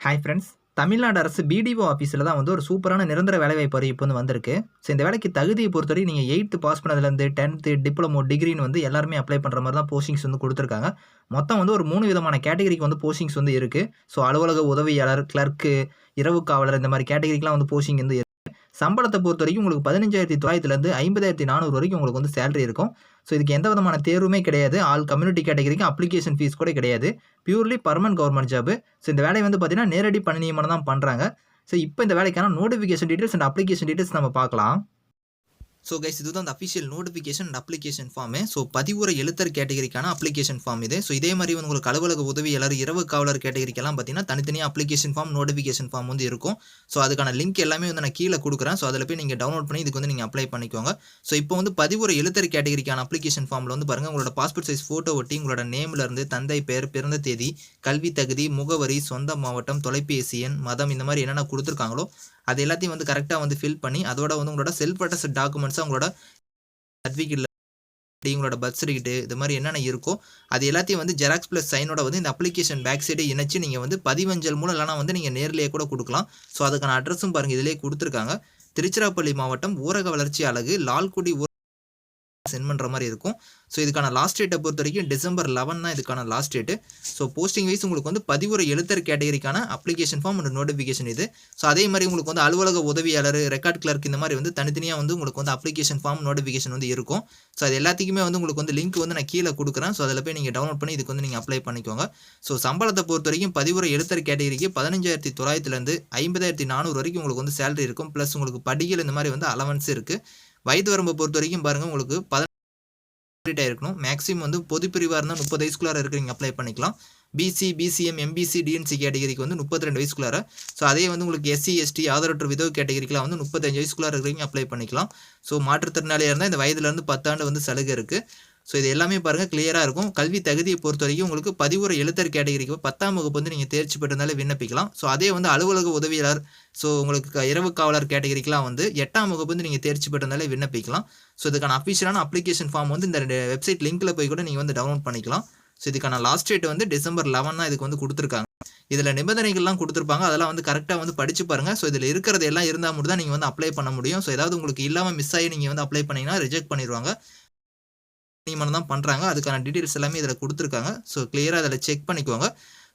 Hi friends Tamil Nadu அரசு BDO ஆஃபீஸில் தான் வந்து ஒரு சூப்பரான நிரந்தர வேலைவாய்ப்பு அறிவிப்பு வந்து வந்திருக்கு. ஸோ இந்த வேலைக்கு தகுதியை பொறுத்தவரை நீங்கள் எயித்து பாஸ் பண்ணதுலேருந்து டென்த்து டிப்ளமோ டிகிரின்னு வந்து எல்லாருமே அப்ளை பண்ணுற மாதிரி தான் போஸ்டிங்ஸ் வந்து கொடுத்துருக்காங்க. மொத்தம் வந்து ஒரு மூணு விதமான கேட்டகரிக்கு வந்து போஸ்டிங்ஸ் வந்து இருக்குது ஸோ அலுவலக உதவியாளர் கிளர்க்கு இரவு காவலர் இந்த மாதிரி கேட்டகரிக்கெலாம் வந்து போஸ்டிங் வந்து சம்பளத்தை பொறுத்த வரைக்கும் உங்களுக்கு பதினஞ்சாயிரத்தி தொள்ளாயிரத்துலேருந்து ஐம்பதாயிரத்தி நானூறு வரைக்கும் உங்களுக்கு வந்து சேலரி இருக்கும். ஸோ இதுக்கு எந்த விதமான தேர்வுமே கிடையாது. ஆல் கம்யூனிட்டி கேட்டகரிக்கு அப்ளிகேஷன் ஃபீஸ் கூட கிடையாது. Purely permanent government job so இந்த வேலையை வந்து பார்த்தீங்கன்னா நேரடி பணி நியமனம் தான் பண்ணுறாங்க ஸோ இப்போ இந்த வேலைக்கான notification details and application details நம்ம பார்க்கலாம். ஸோ கைஸ் இதுதான் அந்த official notification and application form so பதிவுரை எழுத்தர் கேட்டகரிக்கான அப்ளிகேஷன் ஃபார்ம் இது. ஸோ இதே மாதிரி வந்து உங்களுக்கு அலுவலக உதவியாளர் இரவு காவலர் கேட்டகரிக்கெல்லாம் பார்த்தீங்கன்னா தனித்தனியாக அப்ளிகேஷன் ஃபார்ம் நோட்டிஃபிகேஷன் ஃபார்ம் வந்து இருக்கும். ஸோ அதுக்கான லிங்க் எல்லாமே வந்து நான் கீழே கொடுக்குறேன். ஸோ அதில் போய் நீங்கள் டவுன்லோட் பண்ணி இதுக்கு வந்து நீங்கள் அப்ளை பண்ணிக்கோங்க. ஸோ இப்போ வந்து பதிவுரை எழுத்தர் கேட்டகரிக்கான அப்ளிகேஷன் ஃபார்மில் வந்து பாருங்கள் உங்களோட பாஸ்போர்ட் சைஸ் ஃபோட்டோ ஒட்டி உங்களோட நேம்லேருந்து தந்தை பெயர் பிறந்த தேதி கல்வி தகுதி முகவரி சொந்த மாவட்டம் தொலைபேசி எண் மதம் இந்த மாதிரி என்னென்ன கொடுத்துருக்காங்களோ அது எல்லாத்தையும் வந்து கரெக்டாக வந்து ஃபில் பண்ணி அதோட வந்து உங்களோட செல்ஃப் அட்டஸ்ட் டாக்குமெண்ட்ஸாக உங்களோட சர்டிஃபிகேட்டில் உங்களோட பர்த் சர்டிஃபிகேட் இது மாதிரி என்னென்ன இருக்கோ அது எல்லாத்தையும் வந்து ஜெராக்ஸ் ப்ளஸ் சைனோட வந்து இந்த அப்ளிகேஷன் பேக் சைடே இணைச்சு நீங்கள் வந்து பதிவஞ்சல் மூலம் இல்லைனா வந்து நீங்கள் நேர்லேயே கூட கொடுக்கலாம். ஸோ அதுக்கான அட்ரஸும் பாருங்கள் இதிலே கொடுத்துருக்காங்க. திருச்சிராப்பள்ளி மாவட்டம் ஊரக வளர்ச்சி அலகு லால்குடி சென்ட் பண்ணுற மாதிரி இருக்கும். ஸோ இதுக்கான லாஸ்ட் டேட்டை பொறுத்த வரைக்கும் டிசம்பர் லெவன் தான் இதுக்கான last date so posting wise உங்களுக்கு வந்து பதிவுரை எழுத்தர் கேட்டகரிக்கான அப்ளிகேஷன் ஃபார்ம் அண்ட் நோட்டிஃபிகேஷன் இது. ஸோ அதே மாதிரி உங்களுக்கு வந்து அலுவலக உதவியாளர் ரெக்கார்ட் கிளர்க் இந்த மாதிரி வந்து தனித்தனியாக வந்து உங்களுக்கு வந்து அப்ளிகேஷன் ஃபார்ம் நோட்டிஃபிகேஷன் வந்து இருக்கும். ஸோ அது எல்லாத்துக்குமே வந்து உங்களுக்கு வந்து லிங்க் வந்து நான் கீழே கொடுக்குறேன். ஸோ அதில் போய் நீங்கள் டவுன்லோட் பண்ணி இதுக்கு வந்து நீங்கள் அப்ளை பண்ணிக்கோங்க. ஸோ சம்பளத்தை பொறுத்த வரைக்கும் பதிவுரை எழுத்தர் கேட்டகரிக்கு பதினஞ்சாயிரத்தி தொள்ளாயிரத்துலேருந்து ஐம்பதாயிரத்தி நானூறு வரைக்கும் உங்களுக்கு வந்து சேலரி இருக்கும். ப்ளஸ் உங்களுக்கு படிகள் இந்த மாதிரி வந்து அலவன்ஸ் இருக்குது வயது வரம்பை பொறுத்த வரைக்கும் பாருங்கள் உங்களுக்கு பதினெட்டு இருக்கணும் மேக்ஸிமம் வந்து பொது பிரிவாக இருந்தால் முப்பது வயசுக்குள்ளார இருக்கிறீங்க அப்ளை பண்ணிக்கலாம். பிசி பிசிஎம் எம்பிசி டிஎன்சி கேட்டகரிக்கு வந்து முப்பத்தி ரெண்டு வயசுக்குள்ளார. ஸோ அதே வந்து உங்களுக்கு எஸ்சி எஸ்டி ஆதரவற்ற விதவு கேட்டகரிக்கெலாம் வந்து முப்பத்தஞ்சு வயசுக்குள்ளார இருக்கிறீங்க அப்ளை பண்ணிக்கலாம். ஸோ மாற்றுத்திறனாளியாக இருந்தால் இந்த வயதுலேருந்து பத்தாண்டு வந்து சலுகை இருக்குது ஸோ இது எல்லாமே பாருங்கள் கிளியராக இருக்கும். கல்வி தகுதியை பொறுத்த வரைக்கும் உங்களுக்கு பதிவுரை எழுத்தர் கேட்டகரிக்கு பத்தாம் வகுப்பு வந்து நீங்கள் தேர்ச்சி பெற்றிருந்தாலே விண்ணப்பிக்கலாம். ஸோ அதே வந்து அலுவலக உதவியாளர் ஸோ உங்களுக்கு இரவு காவலர் கேட்டகரிக்கெலாம் வந்து எட்டாம் வகுப்பு வந்து நீங்கள் தேர்ச்சி பெற்றிருந்தாலே விண்ணப்பிக்கலாம். ஸோ இதுக்கான அஃபிஷியலான அப்ளிகேஷன் ஃபார்ம் வந்து இந்த வெப்சைட் லிங்க்கில் போய் கூட நீங்கள் வந்து டவுன்லோட் பண்ணிக்கலாம். ஸோ இதுக்கான லாஸ்ட் டேட் வந்து டிசம்பர் லெவன் தான் இதுக்கு வந்து கொடுத்துருக்காங்க. இதில் நிபந்தனைகள்லாம் கொடுத்துருப்பாங்க. அதெல்லாம் வந்து கரெக்டாக வந்து படிச்சு பாருங்கள் ஸோ இதில் இருக்கிறது எல்லாம் இருந்தால் மட்டும் தான் நீங்கள் வந்து அப்ளை பண்ண முடியும். ஸோ ஏதாவது உங்களுக்கு இல்லாமல் மிஸ் ஆகி நீங்கள் வந்து அப்ளை பண்ணிங்கன்னா ரிஜெக்ட் பண்ணிடுவாங்க நியமனம் தான் பண்ணுறாங்க அதுக்கான டீட்டெயில்ஸ் எல்லாமே இதில் கொடுத்துருக்காங்க. ஸோ கிளியராக அதில் செக் பண்ணிக்கோங்க.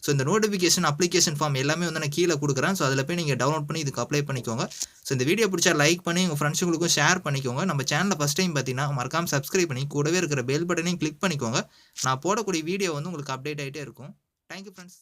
ஸோ இந்த நோட்டிஃபிகேஷன் அப்ளிகேஷன் ஃபார்ம் எல்லாமே வந்து நான் கீழே கொடுக்குறேன். ஸோ அதில் போய் நீங்கள் டவுன்லோட் பண்ணி இதுக்கு அப்ளை பண்ணிக்கோங்க. ஸோ இந்த வீடியோ பிடிச்சா லைக் பண்ணி உங்கள் ஃப்ரெண்ட்ஸுங்களுக்கும் ஷேர் பண்ணிக்கோங்க. நம்ம சேனலில் ஃபஸ்ட் டைம் பார்த்தீங்கன்னா மறக்காமல் சப்ஸ்கிரைப் பண்ணி கூடவே இருக்கிற பெல் பட்டனையும் கிளிக் பண்ணிக்கோங்க. நான் போடக்கூடிய வீடியோ வந்து உங்களுக்கு அப்டேட் ஆகிட்டே இருக்கும். Thank you friends